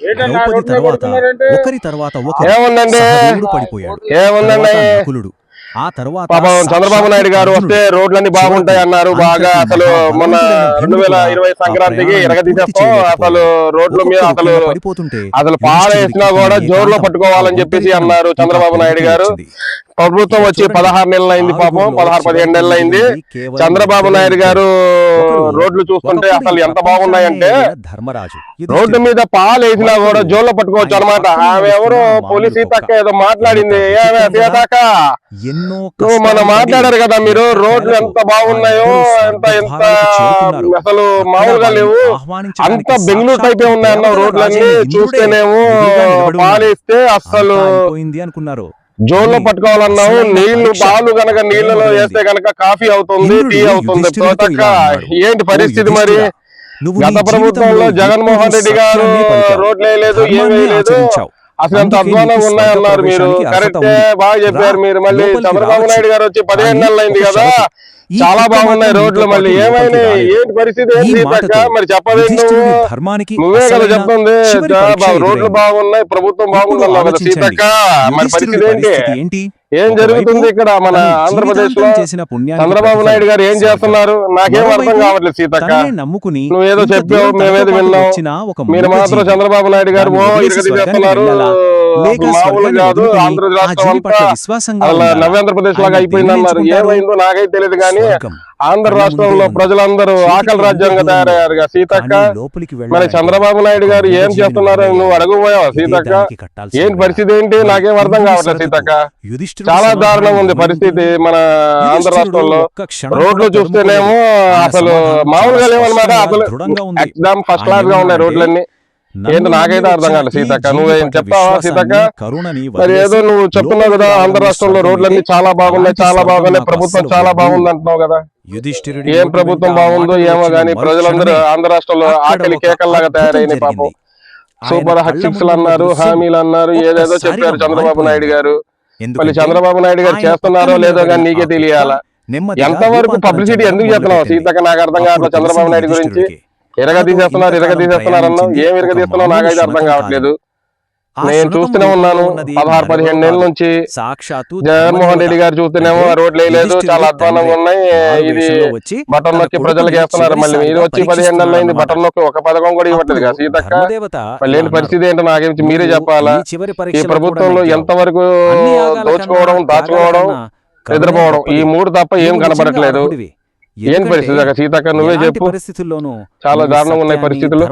Draupadi road మీద తర్వాత? ఒకరి తర్వాత ఒకరు సహదేవుడు పడిపోయాడు. ఏముందండి? నకులుడు. ఆ తర్వాత పాపం చంద్రబాబు నాయుడు గారు వస్తే రోడ్లన్నీ బాగుంటాయి అన్నారు. బాగా అసలు మొన్న రెండు వేల ఇరవై సంక్రాంతికి ఎరగదీసేస్తాం అసలు రోడ్ల మీద అసలు పడిపోతుంటే అసలు పారేసినా కూడా జోరులో పట్టుకోవాలని చెప్పేసి అన్నారు చంద్రబాబు నాయుడు గారు. ప్రభుత్వం వచ్చి పదహారు నెలలు అయింది పాపం పదహారు పదిహేను నెలలు అయింది. చంద్రబాబు నాయుడు గారు రోడ్లు చూస్తుంటే అసలు ఎంత బాగున్నాయంటే ధర్మరాజు. రోడ్డు మీద పాలు వేసినా కూడా జోల్లో పట్టుకోవచ్చు అనమాట ఆమె ఎవరో? పోలీస్ సీతక్క ఏదో మాట్లాడింది. సీతక్క నువ్వు మనం మాట్లాడారు కదా మీరు. రోడ్లు ఎంత బాగున్నాయో ఎంత ఎంత అసలు మామూలుగా లేవు. అంత బెంగళూరు టైపే ఉన్నాయన్న రోడ్లన్నీ చూస్తేనేమో పాలేస్తే అస్సలు పోయింది అనుకున్నారు జోన్లో పట్టుకోవాలన్నావు నీళ్ళు పాలు గనక నీళ్ళలో వేస్తే గనక కాఫీ అవుతుంది టీ అవుతుంది. పోతక్క ఏంటి పరిస్థితి మరి? గత ప్రభుత్వంలో జగన్మోహన్ రెడ్డి గారు రోడ్లు వేయలేదు ఏం వేయలేదు అసలు ఎంత అధ్వానంగా ఉన్నాయన్నారు మీరు. కరెక్టే బాగా చెప్పారు మీరు. మళ్ళీ చంద్రబాబు నాయుడు గారు వచ్చి పదిహేను నెలలు అయింది కదా. చాలా బాగున్నాయి రోడ్లు మళ్ళీ. ఏమైనాయి ఏంటి పరిస్థితి? ఏంటి మరి చెప్పలేదు నువ్వు ధర్మానికి నువ్వే కదా చెప్తుంది. రోడ్లు. బాగున్నాయి ప్రభుత్వం ఆలోచించండి. సీతక్క. మరి పరిస్థితి ఏంటి? ఏం జరుగుతుంది ఇక్కడ మన ఆంధ్రప్రదేశ్లో చంద్రబాబు నాయుడు గారు ఏం చేస్తున్నారు నాకేం అర్థం కావట్లేదు సీతక్క నమ్ముకుని నువ్వు ఏదో ఇంత చెప్పావు, మేమేదో విన్నాం. మీరు మాత్రం. చంద్రబాబు నాయుడు గారు ఓ వదిలేసి చేస్తున్నారు? నవ్యాంధ్రప్రదేశ్ లాగా అయిపోయింది అన్నారు ఏమైందో నాకైతే తెలియదు కానీ. ఆంధ్ర రాష్ట్రంలో. ప్రజలందరూ ఆకలి రాజ్యంగా తయారయ్యారు కదా సీతక్క మరి చంద్రబాబు నాయుడు గారు ఏం చేస్తున్నారు? నువ్వు అడగబోయావా సీతక్క? ఏంటి పరిస్థితి ఏంటి? నాకేం అర్థం కావట్లేదు సీతక్క. చాలా దారుణంగా ఉంది? పరిస్థితి మన ఆంధ్ర రాష్ట్రంలో. రోడ్లు చూస్తేనేమో అసలు మామూలుగా లేవన్నమాట. అసలు. ఎగ్జామ్ ఫస్ట్ క్లాస్గా ఉన్నాయి రోడ్లన్నీ. ఏంటి నాకైతే అర్థం కాలేదు ఈ సీతక్క నువ్వేం చెప్తావా సీతక్క? మరి ఏదో నువ్వు చెప్తున్నావు కదా ఆంధ్ర రాష్ట్రంలో రోడ్లన్నీ చాలా బాగున్నాయి చాలా బాగున్నాయి ప్రభుత్వం చాలా. బాగుంది అంటున్నావు కదా. యుధిష్ఠిరుడి ఏం ప్రభుత్వం బాగుందో ఏమో గానీ ప్రజలందరూ ఆంధ్ర రాష్ట్రంలో ఆకలి కేకల్లాగా తయారైనాయి పాపం. సూపర్ ముందు అన్నారు హామీలు అన్నారు ఏదేదో చెప్పారు చంద్రబాబు నాయుడు. గారు. మళ్ళీ చంద్రబాబు నాయుడు గారు చేస్తున్నారో లేదో కానీ నీకే తెలియాల? ఎంతవరకు పబ్లిసిటీ ఎందుకు చేస్తున్నావు. సీతక్క నాకు అర్థం కావట్లేదు చంద్రబాబు నాయుడు గురించి తనతో తీసేస్తున్నారు ఎరగ ఇంతకాలం తీసేస్తున్నారు ప్రయాణించింది ఏం ఎరగ ఒక తీస్తున్నావు నాకైతే అర్థం కావట్లేదు. నేను చూస్తూనే ఉన్నాను పదహారు పదిహేను నెలల. నుంచి సాక్షాత్తు జగన్మోహన్ రెడ్డి. గారు చూస్తేనేమో రోడ్లు వేయలేదు చాలా అధ్వానంగా ఉన్నాయి ఇది బటన్ నొక్కి ప్రజలకు వేస్తున్నారు మళ్ళీ మీరు వచ్చి పదిహేను నెలలు అయింది. బటన్ నొక్కి ఒక పథకం కూడా ఇవ్వట్లేదు కదా సీతక్క ఇలా పరిస్థితి ఏంటో నాకేమి మీరే చెప్పాలా ఈ ప్రభుత్వంలో. ఎంతవరకు దోచుకోవడం దాచుకోవడం నిద్రపోవడం ఈ. మూడు తప్ప ఏం కనబడట్లేదు. ఏం పరిస్థితి సీతక్క నువ్వే చెప్పు పరిస్థితుల్లోనూ చాలా దారుణంగా ఉన్నాయి పరిస్థితులు